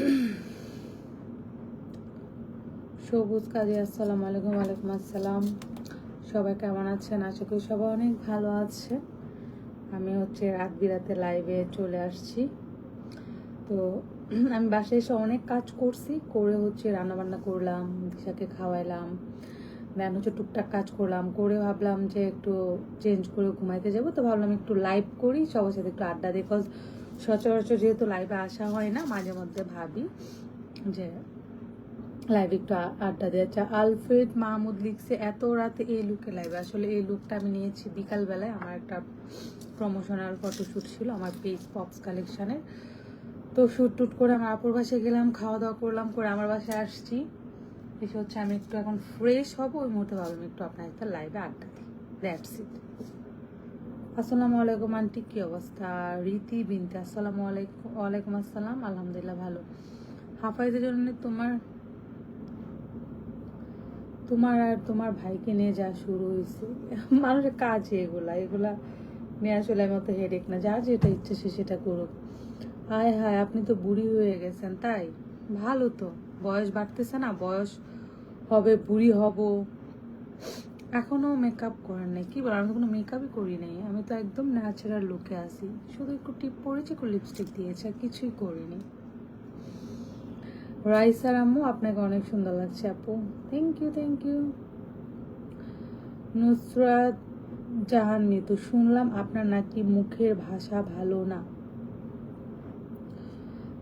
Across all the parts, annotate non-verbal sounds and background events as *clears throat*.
*clears throat* সবুজ কাজী, আসসালামু আলাইকুম আলাইকুম আসসালাম। সবাই কেমন আছেন? আশা করি সবাই অনেক ভালো আছে। আমি হচ্ছে রাত বিরাতে লাইভে চলে আসছি। তো *clears throat* আমি বাসায় এসে অনেক কাজ করছি। করে হচ্ছে রান্নাবান্না করলাম, দিশাকে খাওয়াইলাম। দেন হচ্ছে টুকটাক কাজ করলাম। করে ভাবলাম যে একটু চেঞ্জ করে ঘুমাইতে যাব। তো ভাবলাম একটু লাইভ করি, সবার সাথে একটু আড্ডা দিই। সচরাচর যেহেতু লাইভে আসা হয় না, মাঝে মধ্যে ভাবি যে লাইভ একটু আড্ডা দেওয়া আচ্ছা আলফ্রেড মাহমুদ লিখছে, এত রাতে এই লুকে লাইভে আসলে এই লুকটা আমি নিয়েছি বিকালবেলায়। আমার একটা প্রমোশনাল ফটোশ্যুট ছিল, আমার পেজ পপস কালেকশনের তো শ্যুট টুট করে আমার আপুর বাসায় গেলাম, খাওয়া দাওয়া করলাম, করে আমার বাসায় আসছি। এসে হচ্ছে আমি একটু এখন ফ্রেশ হব, ওই মুহূর্তে ভাবলাম একটু আপনার একটা লাইভে আড্ডা দিই। দ্যাটস ইট আসসালামু আলাইকুম, আন্টি, কি অবস্থা? রীতি, বিনতে, আসসালামু আলাইকুম ওয়ালাইকুম আসসালাম, আলহামদুলিল্লাহ ভালো। হাফাইজের জন্য তোমার তোমার আর তোমার ভাইকে নিয়ে যা শুরু হয়েছে মানুষের কাজ এগুলা এগুলা নিয়ে আসলে আমি তো হেডেক না যার যেটা ইচ্ছে সে সেটা করুক। হায় হায়, আপনি তো বুড়ি হয়ে গেছেন, তাই? ভালো তো, বয়স বাড়তেছে না, বয়স হবে, বুড়ি হব। এখনও মেকআপ করেন নাই। কি বল আমি তো কোনো মেকআপই করি নাই। আমি তো একদম ন্যাচারাল লুকে আছি। শুধু একটু টিপ পরেছি, একটু লিপস্টিক দিয়েছি, আর কিছুই করিনি। রাইসার আম্মু, আপনাকে অনেক সুন্দর লাগছে, আপু। Thank you thank you Nusrat Jahan Mitu, শুনলাম আপনার নাকি মুখের ভাষা ভালো না।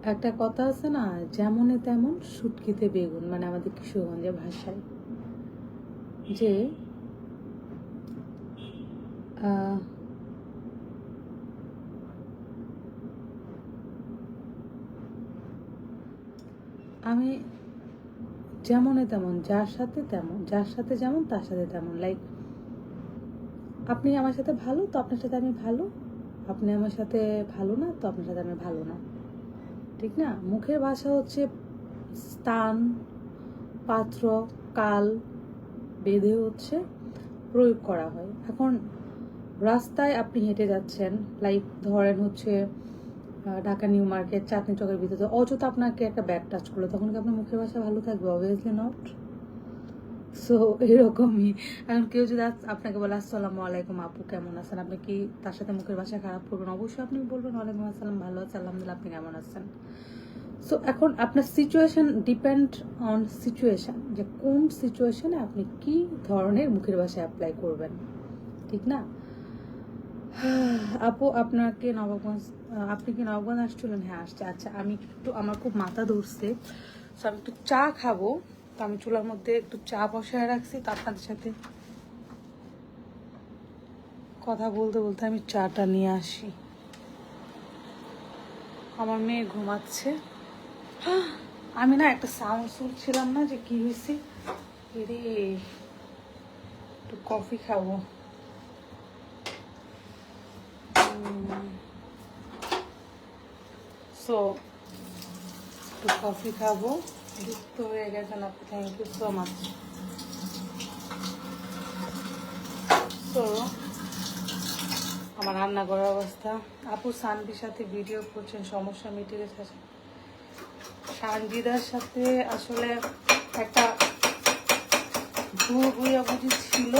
একটা কথা আছে না, যেমনে তেমন সুটকিতে বেগুন মানে আমাদের কিশোরগঞ্জের ভাষায়। যে আমি যেমনে তেমন, যার সাথে তেমন, যার সাথে যেমন, তার সাথে তেমন। লাইক আপনি আমার সাথে ভালো, তো আপনার সাথে আমি ভালো। আপনি আমার সাথে ভালো না, তো আপনার সাথে আমি ভালো না। ঠিক না? মুখের ভাষা হচ্ছে স্থান, পাত্র, কাল, বেঁধে হচ্ছে, প্রয়োগ করা হয়। এখন রাস্তায় আপনি হেঁটে যাচ্ছেন লাইক ধরেন হচ্ছে ঢাকা নিউ মার্কেট চাটনি চকের ভিতরে, অযথা আপনাকে একটা ব্যাগ টাচ করল, তখন কি আপনার মুখের ভাষা ভালো থাকবে? অবভিয়াসলি নট সো এরকমই। এখন কেউ যদি আপনাকে বলে, আসসালামু আলাইকুম আপু, কেমন আছেন? আপনি কি তার সাথে মুখের ভাষা খারাপ করবেন? অবশ্যই আপনি বলবেন, ওয়ালাইকুম আসসালাম, ভালো আছে, আলহামদুলিল্লাহ, আপনি কেমন আছেন? সো এখন আপনার সিচুয়েশন ডিপেন্ড অন সিচুয়েশন যে কোন সিচুয়েশানে আপনি কি ধরনের মুখের ভাষা অ্যাপ্লাই করবেন, ঠিক না? আপু আপনাকে নবাবগঞ্জ আহ, আপনি কি নবাবগঞ্জ আসছিলেন? হ্যাঁ আসছে। আচ্ছা আমি একটু আমার খুব মাথা ধরছে। তো আমি একটু চা খাব। তো আমি চুলার মধ্যে একটু চা বসায় রাখছি। তো আপনাদের সাথে কথা বলতে বলতে আমি চাটা নিয়ে আসি। আমার মেয়ে ঘুমাচ্ছে। *gasps* আমি না একটা সাউন্ড শুনছিলাম না যে কি হয়েছে। এরে একটু কফি খাব। সো একটু কফি খাব। যুক্ত হয়ে গেছেন আপনি থ্যাংক ইউ সো মাচ তো আমার রান্না করার অবস্থা। আপু সানভির সাথে ভিডিও করছেন, সমস্যা মিটে গেছে সানভিদার সাথে আসলে একটা ভুল বুঝি ছিল।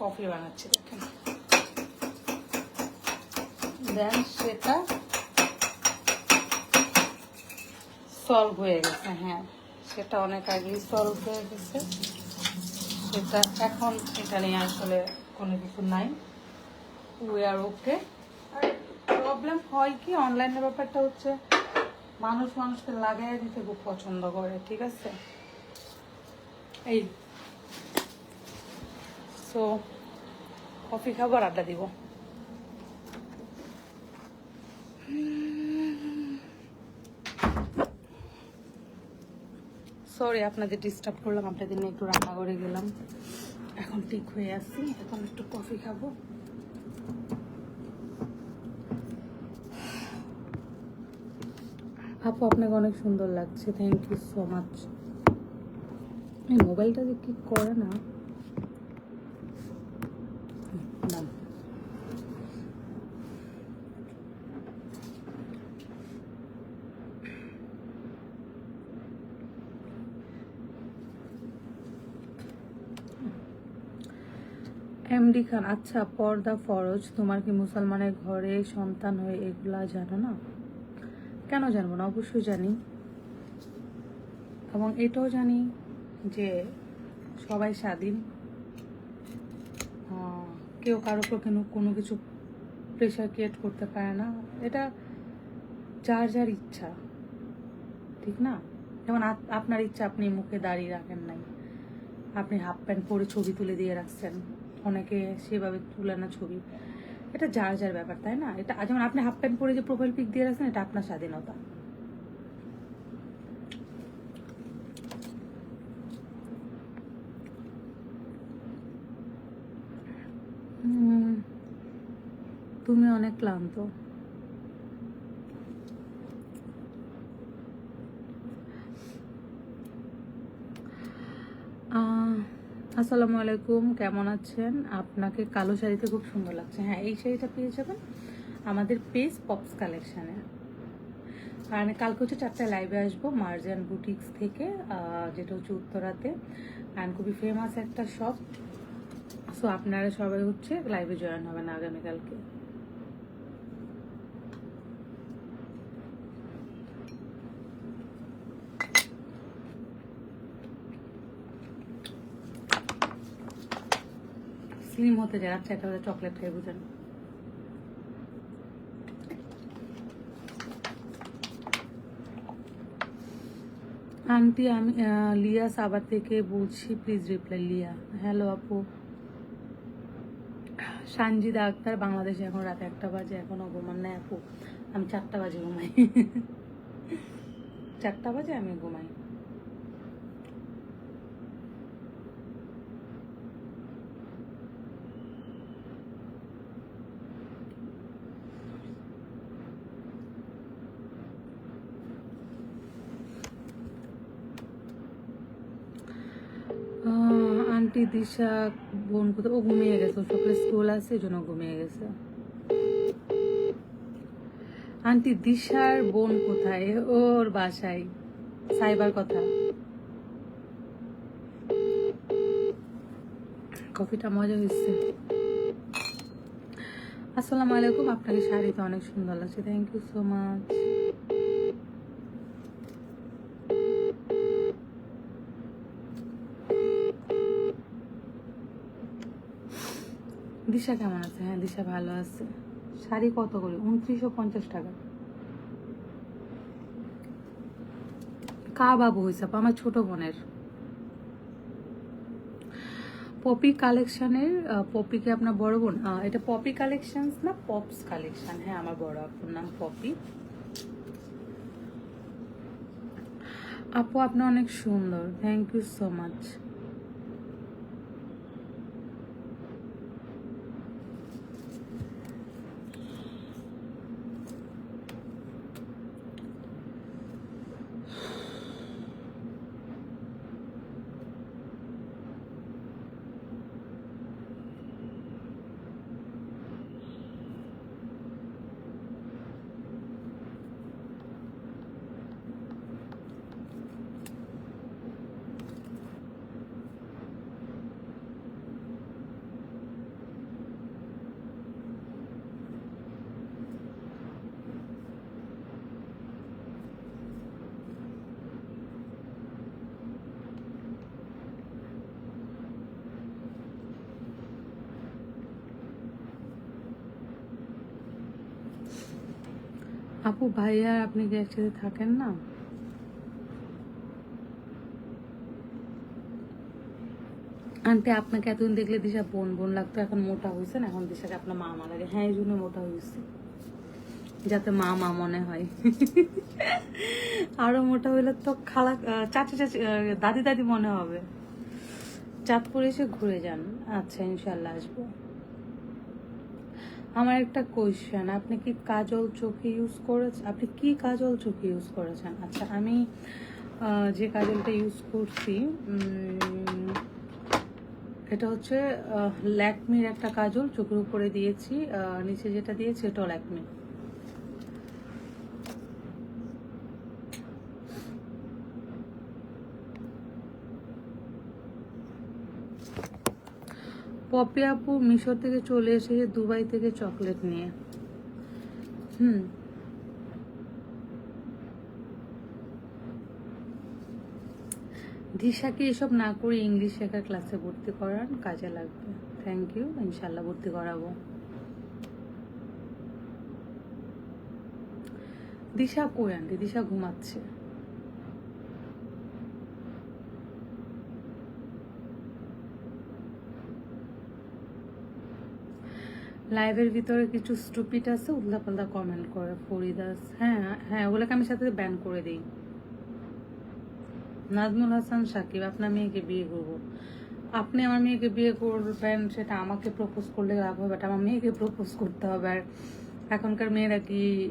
কফি বানাচ্ছি, দেখেন। দেন, সেটা সলভ হয়ে গেছে হ্যাঁ। সেটা অনেক আগেই সলভ হয়ে গেছে। সেটা এখন এটা নিয়ে আসলে কোনো কিছু নাই। We are okay R problem হয় কি অনলাইনের ব্যাপারটা হচ্ছে মানুষ মানুষকে লাগাই দিতে খুব পছন্দ করে, ঠিক আছে? এই। সো কফি খাব আর আড্ডা দিব। সরি আপনাদের ডিস্টার্ব করলাম, আপনাদের নিয়ে একটু রান্না করে গেলাম। এখন ঠিক হয়ে আসি এখন একটু কফি খাব। আপু, আপনাকে অনেক সুন্দর লাগছে থ্যাংক ইউ সো মাচ এই মোবাইলটা যে কি করে না না? এমডি খান আচ্ছা পর্দা, ফরজ, তোমার কি মুসলমানের ঘরে সন্তান হয়ে এগুলা জানো না? কেন জানব না? অবশ্যই জানি। এবং এটাও জানি যে সবাই স্বাধীন। কেউ কারও উপর কোনো কোনো কিছু প্রেশার ক্রিয়েট করতে পারে না। এটা যার যার ইচ্ছা, ঠিক না? যেমন আপনার ইচ্ছা, আপনি মুখে দাঁড়িয়ে রাখেন নাই। আপনি হাফ প্যান্ট পরে ছবি তুলে দিয়ে রাখছেন। অনেকে সেভাবে তুলে না ছবি। এটা যার যার ব্যাপার, তাই না? এটা যেমন আপনি হাফ প্যান্ট পরে যে প্রোফাইল পিক দিয়ে রাখছেন, এটা আপনার স্বাধীনতা। তুমি অনেক ক্লান্ত। আসসালামু আলাইকুম, কেমন আছেন? আপনাকে কালো শাড়িতে খুব সুন্দর লাগছে। হ্যাঁ এই শাড়িটা পেয়ে যাবেন আমাদের পেস পপস কালেকশানে। আমি কালকে হচ্ছে চারটায় লাইভে আসব, মার্জান বুটিক্স থেকে যেটা হচ্ছে উত্তরাতে। অ্যান্ড খুবই ফেমাস একটা শপ সো আপনারা সবাই হচ্ছে লাইভে জয়েন হবেন আগামীকালকে। স্লিম হতে যায় রাত্রে একটা চকলেট খাই বুঝেন আন্টি আমি লিয়া সাবার থেকে বলছি প্লিজ রিপ্লাই লিয়া। হ্যালো আপু। সানজিদা আক্তার, বাংলাদেশে এখন রাত একটা বাজে, এখনও ঘুমান নাই আপু। আমি চারটা বাজে ঘুমাই। *laughs* চারটা বাজে আমি ঘুমাই। আন্টি দিশা বোন কোথাও ও ঘুমিয়ে গেছে, সকালে স্কুল আছে, এই জন্য ঘুমিয়ে গেছে। আন্টি দিশার বোন কোথায়? ওর বাসায়। সাইবার কথা। কফিটা মজা হয়েছে। আসসালামু আলাইকুম, আপনাকে শাড়িতে অনেক সুন্দর লাগছে। Thank you so much Disha কেমন আছে? হ্যাঁ দিশা ভালো আছে। শাড়ি কত করে? উনত্রিশশো পঞ্চাশ টাকা। কা বাবু হয়েছে? আমার ছোট বোনের। পপি কালেকশনের পপিকে আপনার বড় বোন এটা পপি কালেকশনস না পপস কালেকশন? হ্যাঁ আমার বড় আপুর নাম পপি। আপু, আপনি অনেক সুন্দর। থ্যাংক ইউ সো মাচ আপু ভাইয়া আপনি কি একসাথে থাকেন না? আন্টি, আপনাকে এতদিন দেখলে দিশা বোন বোন লাগতো, এখন মোটা হয়েছে না, এখন দিশাকে আপনার মা মা লাগে হ্যাঁ এই জন্য মোটা হয়েছে যাতে মা মা মনে হয়। আরও মোটা হইলে তো খালা চাচি চাচি দাদি দাদি মনে হবে। চাঁদপুরে এসে ঘুরে যান। আচ্ছা ইনশাল্লাহ আসব। আমার একটা কোয়েশ্চেন আপনি কি কাজল চোখে ইউজ করেছেন আপনি কি কাজল চোখে ইউজ করেছেন? আচ্ছা আমি যে কাজলটা ইউজ করছি এটা হচ্ছে ল্যাকমির একটা কাজল চোখের উপরে দিয়েছি নিচে যেটা দিয়েছি, এটাও ল্যাকমি। পপি আপু মিশর থেকে চলে এসেছে দুবাই থেকে চকলেট নিয়ে। হুম। দিশাকে এসব না করে ইংলিশ শেখার ক্লাসে ভর্তি করান, কাজে লাগবে। থ্যাংক ইউ ইনশাল্লাহ ভর্তি করাবো। দিশা কই আন্টি? দিশা ঘুমাচ্ছে। লাইভের ভিতরে কিছু স্টুপিট আছে উল্লাপাল্লা কমেন্ট করে, ফরিদাস। হ্যাঁ হ্যাঁ ওগুলোকে আমি সাথে ব্যান করে দিই। নাজমুল হাসান সাকিব, আপনার মেয়েকে বিয়ে করব। আপনি আমার মেয়েকে বিয়ে করবেন, সেটা আমাকে প্রপোজ করলে লাভ হবে আমার মেয়েকে প্রপোজ করতে হবে। আর এখনকার মেয়েরা কি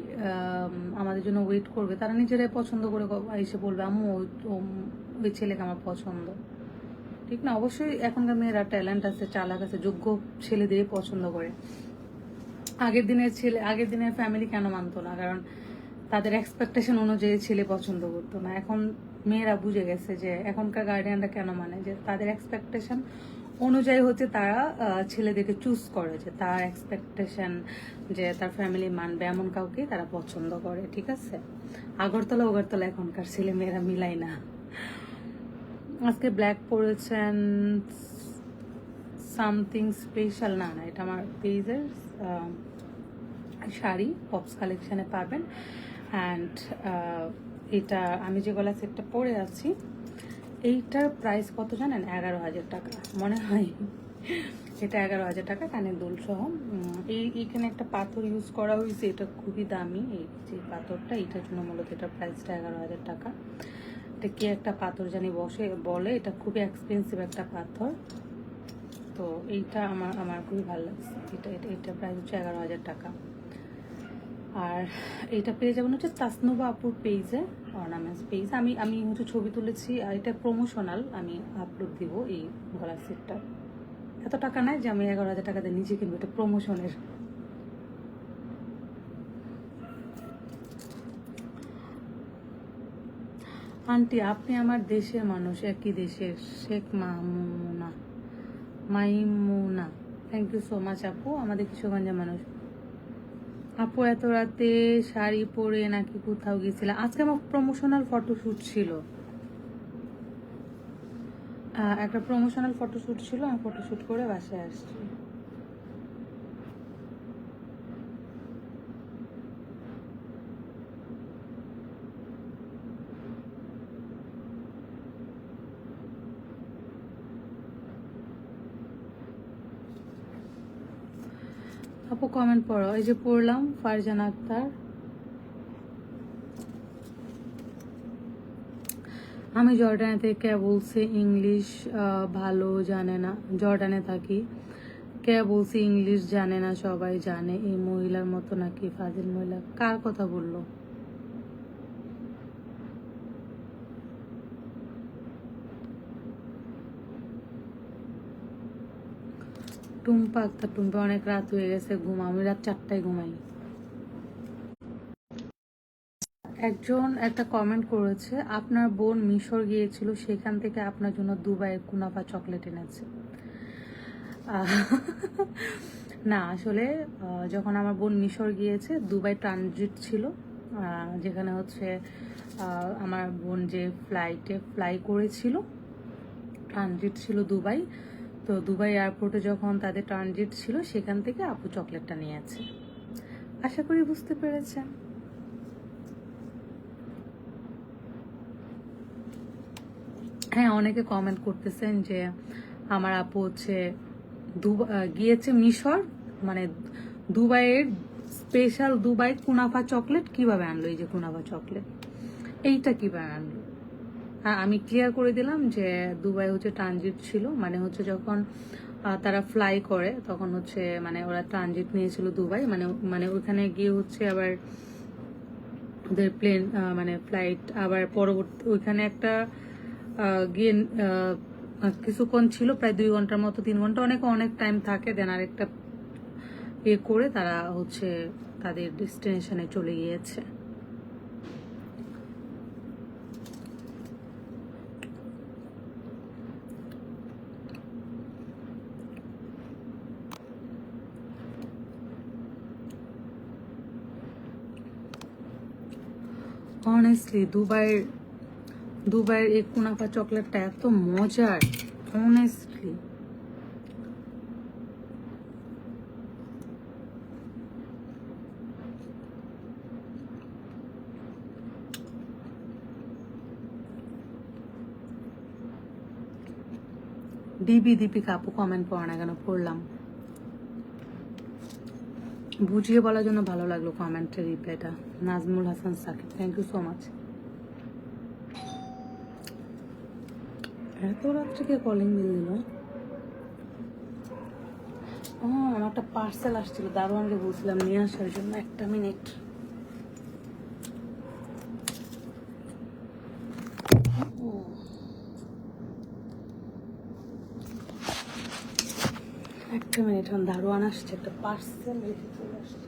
আমাদের জন্য ওয়েট করবে? তারা নিজেরাই পছন্দ করে এসে বলবে ওই- ওই ছেলেকে আমার পছন্দ। ঠিক না? অবশ্যই এখনকার মেয়েরা ট্যালেন্ট আছে, চালাক আছে, যোগ্য ছেলেদের পছন্দ করে। আগের দিনের ছেলে, আগের দিনের ফ্যামিলি কেন মানতো না? কারণ তাদের এক্সপেকটেশন অনুযায়ী ছেলে পছন্দ করতো না। এখন মেয়েরা বুঝে গেছে যে এখনকার গার্ডিয়ানরা কেন মানে? যে তাদের এক্সপেকটেশন অনুযায়ী হচ্ছে তারা ছেলেদেরকে চুজ করে যে তার এক্সপেকটেশন যে তার ফ্যামিলি মানবে এমন কাউকে তারা পছন্দ করে। ঠিক আছে? আগরতলা, ওগরতলা এখনকার ছেলে মেয়েরা মিলাই না। আজকে ব্ল্যাক পরেছেন সামথিং স্পেশাল না না, এটা আমার পেজের শাড়ি পপস কালেকশানে পাবেন। অ্যান্ড এটা আমি যে গলা সেটটা পরে আছি, এইটার প্রাইস কত জানেন? এগারো হাজার টাকা। মনে হয় এটা এগারো হাজার টাকা কানের দুল সহ। এই, এখানে একটা পাথর ইউজ করা হয়েছে, এটা খুবই দামি। এই যে পাথরটা, এটার জন্য মূলত এটার প্রাইসটা এগারো হাজার টাকা। এটা কি একটা পাথর জানি বসে, বলে, এটা খুবই এক্সপেন্সিভ একটা পাথর। তো এইটা আমার আমার খুবই ভালো লাগছে। এটা এটা এটা প্রাইস হচ্ছে এগারো হাজার টাকা। আর এটা পেয়ে যাবেন হচ্ছে তাসনুবা আপুর পেজে অর্নামেন্টস পেজ আমি আমি হচ্ছে ছবি তুলেছি, আর এটা প্রমোশনাল আমি আপলোড দিব এই গলার সেটটা এত টাকা নাই যে আমি এগারো হাজার টাকা দিয়ে নিজে কিনবো, এটা প্রমোশনের আন্টি, আপনি আমার দেশের মানুষ, একই দেশের। Sheikh Mamuna. Maimuna. Thank you so much আপু। আমাদের কিশোরগঞ্জের মানুষ। আপু, এত রাতে শাড়ি পরে নাকি কোথাও গেছিল আজকে আমার প্রমোশনাল ফটোশ্যুট ছিল। একটা প্রমোশনাল ফটোশ্যুট ছিল, আমি ফটোশ্যুট করে বাসায় আসছি। কমেন্ট পড়ো। এই যে পড়লাম, ফারজান আক্তার। আমি জর্ডানে থেকে বলছি ইংলিশ ভালো জানে না। জর্ডানে থাকি। কে বলছি ইংলিশ জানে না, সবাই জানে। এই মহিলার মতো নাকি, ফাজিল মহিলা। কার কথা বলল? টুম্পা আক্তার টুম্পা, অনেক রাত হয়ে গেছে ঘুমা আমি রাত চারটায় ঘুমাই। একজন একটা কমেন্ট করেছে, আপনার বোন মিশর গিয়েছিল, সেখান থেকে আপনার জন্য দুবাইয়ের কুনাফা চকলেট এনেছে। না, আসলে যখন আমার বোন মিশর গিয়েছে, দুবাই ট্রানজিট ছিল যেখানে হচ্ছে আমার বোন যে ফ্লাইটে ফ্লাই করেছিল ট্রানজিট ছিল দুবাই তো দুবাই এয়ারপোর্টে যখন তাদের ট্রানজিট ছিল, সেখান থেকে আপু চকলেটটা নিয়েছে। আশা করি বুঝতে পেরেছেন। হ্যাঁ অনেকে কমেন্ট করতেছেন যে আমার আপু হচ্ছে গিয়েছে মিশর মানে দুবাইয়ের স্পেশাল দুবাই কুনাফা চকলেট কীভাবে আনলো? এই যে কুনাফা চকলেট, এইটা কীভাবে আনলো? হ্যাঁ আমি ক্লিয়ার করে দিলাম যে দুবাই হচ্ছে ট্রানজিট ছিল মানে হচ্ছে যখন তারা ফ্লাই করে, তখন হচ্ছে মানে ওরা ট্রানজিট নিয়েছিল দুবাই মানে মানে ওখানে গিয়ে হচ্ছে আবার ওদের প্লেন মানে ফ্লাইট আবার পরবর্তী, ওইখানে একটা গিয়ে কিছুক্ষণ ছিল, প্রায় দুই ঘণ্টার মতো, তিন ঘণ্টা, অনেক অনেক টাইম থাকে দেন আরেকটা এ করে তারা হচ্ছে তাদের ডেস্টিনেশনে চলে গিয়েছে। অনেস্টলি দুবাইয়ের দুবাইয়ের এই কুনাফা চকলেটটা এত মজার অনেস্টলি ডিবি দীপিকা আপু কমেন্ট পড়ে না কেন পড়লাম বুঝিয়ে বলার জন্য ভালো লাগল কমেন্টের রিপ্লাইটা Nazmul Hasan Sakib thank you so much এত রাত্রে কলিং বিল দিল? ও, আমার একটা পার্সেল আসছিল, দারোয়ানকে বলছিলাম নিয়ে আসার জন্য একটা মিনিট একটা মিনিট এখন দারোয়ান আসছে একটা পার্সেল রেখে চলে আসছে।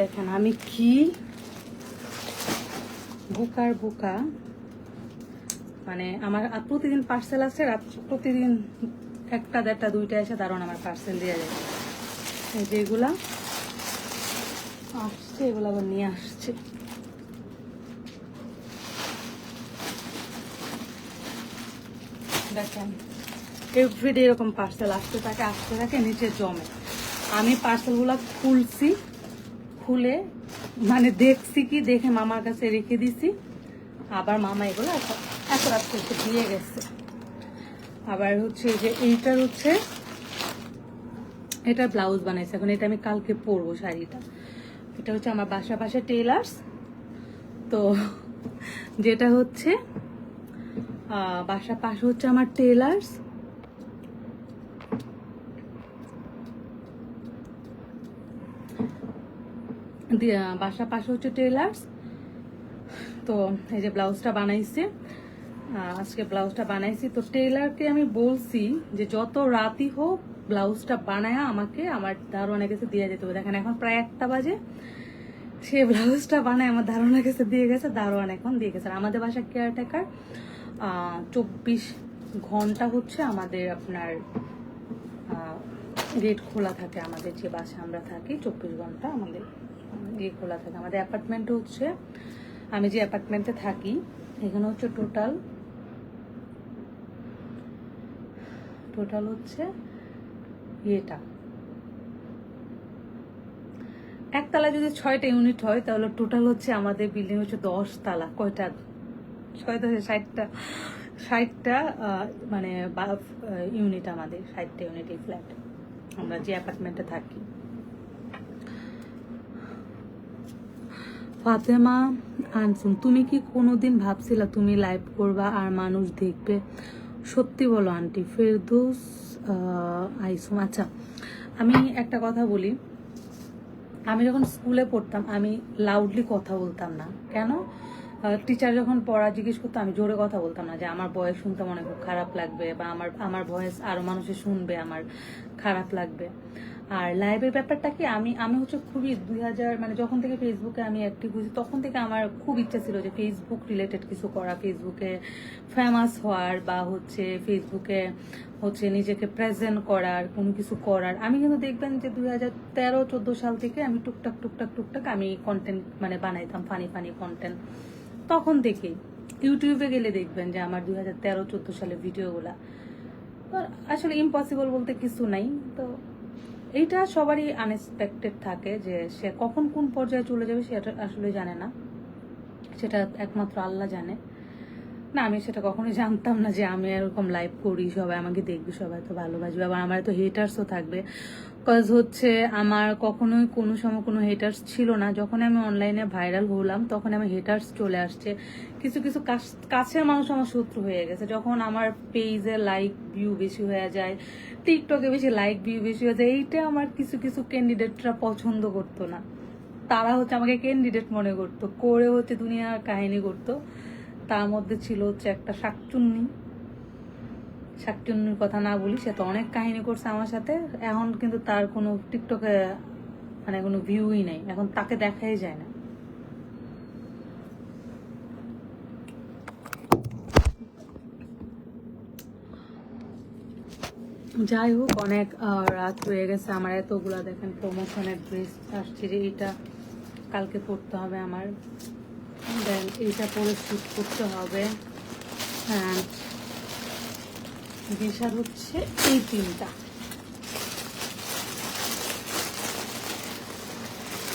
দেখেন, আমি কি বুকার বুকা? মানে আমার প্রতিদিন পার্সেল আসছে রাত প্রতিদিন একটা, দেড়টা, দুইটা এসে দারুণ আমার পার্সেল দেওয়া যায়। যেগুলা আসছে, এগুলো আবার নিয়ে আসছে। দেখেন এভরিডে এরকম পার্সেল আসতে থাকে আসতে থাকে, নিচে জমে। আমি পার্সেলগুলো খুলছি খুলে মানে দেখছি কি, দেখে মামার কাছে রেখে দিছি। আবার মামা এগুলো এত- এত রাত দিয়ে গেছে। আবার হচ্ছে যে এইটার হচ্ছে এটা ব্লাউজ বানাইছে। এখন এটা আমি কালকে পরবো শাড়িটা। এটা হচ্ছে আমার বাসা পাশে টেলার্স তো যেটা হচ্ছে বাসা পাশে হচ্ছে আমার টেলার্স বাসার পাশে হচ্ছে টেলার্স তো এই যে ব্লাউজটা বানাইছে আজকে ব্লাউজটা বানাইছি। তো টেলারকে আমি বলছি যে যত রাতই হোক ব্লাউজটা বানায় আমাকে আমার দারোয়ানের কাছে দিয়ে যেতে হবে। দেখেন, এখন প্রায় একটা বাজে। সে ব্লাউজটা বানায় আমার দারোয়ানের কাছে দিয়ে গেছে, দারোয়ান এখন দিয়ে গেছে। আমাদের বাসা কেয়ারটেকার চব্বিশ ঘণ্টা হচ্ছে আমাদের আপনার গেট খোলা থাকে আমাদের, যে বাসা আমরা থাকি, চব্বিশ ঘণ্টা আমাদের। গেট খোলা থাকে। আমাদের অ্যাপার্টমেন্ট হচ্ছে, আমি যে অ্যাপার্টমেন্টে থাকি, এখানে হচ্ছে টোটাল টোটাল হচ্ছে ইয়েটা। একতলা যদি ছয়টা ইউনিট হয়, তাহলে টোটাল হচ্ছে আমাদের বিল্ডিং হচ্ছে দশ তালা কয়টা? ছয় ষাটটা ষাটটা মানে ইউনিট আমাদের, ষাটটা ইউনিট এই ফ্ল্যাট আমরা যে অ্যাপার্টমেন্টে থাকি। ফাতেমা আনসুন তুমি কি কোনোদিন ভাবছিলা তুমি লাইভ করবা আর মানুষ দেখবে? সত্যি বলো আন্টি, ফেরদৌস আইসুম আচ্ছা আমি একটা কথা বলি। আমি যখন স্কুলে পড়তাম, আমি লাউডলি কথা বলতাম না। কেন? টিচার যখন পড়া জিজ্ঞেস করতো, আমি জোরে কথা বলতাম না যে আমার বয়স শুনতে মনে খুব খারাপ লাগবে বা আমার আমার ভয়েস আরও মানুষে শুনবে, আমার খারাপ লাগবে। আর লাইভের ব্যাপারটা কি? আমি আমি হচ্ছে খুবই দুই হাজার মানে যখন থেকে ফেসবুকে আমি অ্যাক্টিভ হয়েছি, তখন থেকে আমার খুব ইচ্ছা ছিল যে ফেসবুক রিলেটেড কিছু করা ফেসবুকে ফেমাস হওয়ার বা হচ্ছে ফেসবুকে হচ্ছে নিজেকে প্রেজেন্ট করার, কোনো কিছু করার। আমি কিন্তু দেখবেন যে দুই হাজার তেরো, চোদ্দ সাল থেকে আমি টুকটাক টুকটাক টুকটাক আমি কন্টেন্ট মানে বানাইতাম ফানি ফানি কন্টেন্ট তখন থেকেই ইউটিউবে গেলে দেখবেন যে আমার দুই হাজার তেরো, চোদ্দ সালের ভিডিওগুলা আসলে ইম্পসিবল বলতে কিছু নাই। তো এইটা সবারই আনএক্সপেক্টেড থাকে যে সে কখন কোন পর্যায়ে চলে যাবে সেটা আসলে জানে না। সেটা একমাত্র আল্লাহ জানে। না, আমি সেটা কখনোই জানতাম না যে আমি এরকম লাইভ করি, সবাই আমাকে দেখবে, সবাই তো ভালোবাসবে, আবার আমার তো হেটার্সও থাকবে। কজ হচ্ছে আমার কখনোই কোনো সময় কোনো হেটার্স ছিল না। যখন আমি অনলাইনে ভাইরাল হলাম, তখন আমার হেটার্স চলে আসছে। কিছু কিছু কাছ- কাছের মানুষ আমার শত্রু হয়ে গেছে। যখন আমার পেজে লাইক ভিউ বেশি হয়ে যায় টিকটকে বেশি লাইক ভিউ বেশি হয়ে যায়, এইটা আমার কিছু কিছু ক্যান্ডিডেটরা পছন্দ করতো না। তারা হচ্ছে আমাকে ক্যান্ডিডেট মনে করতো, করে হচ্ছে দুনিয়ার কাহিনী করতো। তার মধ্যে ছিল হচ্ছে একটা শাকচুন্নি। শাকচুন্নির কথা না বলি, সে তো অনেক কাহিনী করছে আমার সাথে। এখন কিন্তু তার কোনো টিকটকে মানে কোনো ভিউই নাই। এখন তাকে দেখাই যায় না। যাই হোক, অনেক রাত হয়ে গেছে। আমার এতগুলা দেখেন প্রমোশনের ড্রেস আসছে যে এটা কালকে পড়তে হবে আমার। দেন, এইটা পরে শ্যুট করতে হবে। হ্যাঁ। বিশাল হচ্ছে এই তিনটা।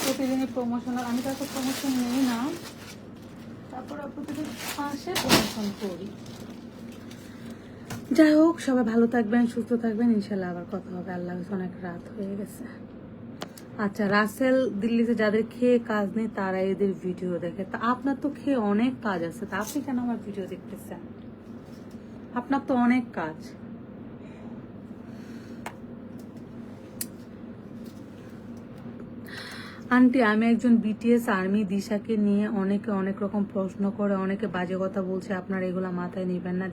প্রতিদিনই প্রমোশনাল আমি তো প্রমোশন নেই না। তারপর প্রতিদিন আসে প্রমোশন করি। যাই হোক, সবাই ভালো থাকবেন, সুস্থ থাকবেন। ইনশাল্লাহ আবার কথা হবে। আল্লাহ অনেক রাত হয়ে গেছে। আচ্ছা রাসেল দিল্লিতে যাদের খেয়ে কাজ নেই, তারা এদের ভিডিও দেখে। তা আপনার তো খেয়ে অনেক কাজ আছে। তা আপনি কেন আমার ভিডিও দেখতেছেন? আপনার তো অনেক কাজ। আন্টি, আমি একজন বিটিএস আর্মি দিশাকে নিয়ে অনেকে অনেক রকম প্রশ্ন করে, অনেকে বাজে কথা বলছে। আপনার এগুলা মাথায় নেবেন না।